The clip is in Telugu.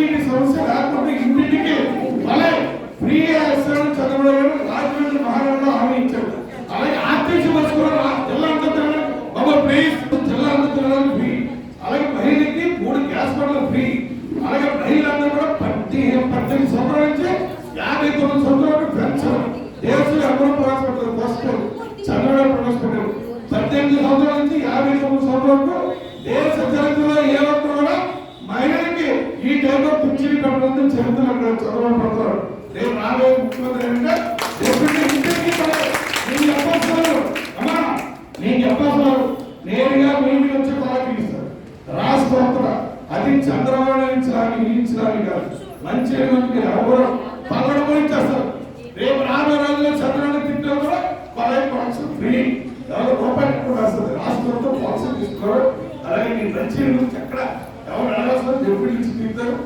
తాగునీటి సమస్య లేకపోతే ఇంటింటికి మళ్ళీ ఫ్రీ ఇస్తాడు చంద్రబాబు రాజమండ్రి మహారాజులో హామీ ఇచ్చారు. అలాగే ఆర్టీసీ బస్ కూడా జిల్లా అంతా తిరగడం బాబా ప్లీజ్ జిల్లా అంతా తిరగడం ఫ్రీ అలాగే మహిళకి మూడు గ్యాస్ బండ్లు ఫ్రీ. అలాగే మహిళలందరూ కూడా పద్దెనిమిది పద్దెనిమిది సంవత్సరాల నుంచి యాభై తొమ్మిది సంవత్సరాలు పెంచారు దేశం ఎవరు ప్రవేశపెట్టారు ప్రస్తుతం చంద్రబాబు ప్రవేశపెట్టారు పద్దెనిమిది సంవత్సరాల నుంచి యాభై తొమ్మిది సంవత్సరాలకు రాబోయే ముఖ్యమంత్రి ఎప్పుడు ఇంటికి నేను చెప్పాల్సిన అమ్మా నేను చెప్పాల్సిన నేరుగా మీ ఇంటికి వచ్చి అది చంద్రబాబు ఇచ్చడానికి ఇచ్చడానికి కాదు. మంచి మీరు ఎవరు? పల్లెడు పోయించేస్తారు రేపు రాబోయే రోజుల్లో చంద్రబాబు తింటే కూడా పదహై పాలసీ ఫ్రీ. ఎవరు రూపాయలు కూడా వస్తుంది రాష్ట్రంతో పాలసీ తీసుకోవడం అలాగే మంచి ఎక్కడ? ఎవరు అడగాల్సిన డిప్యూటీ ఇచ్చి తింటారు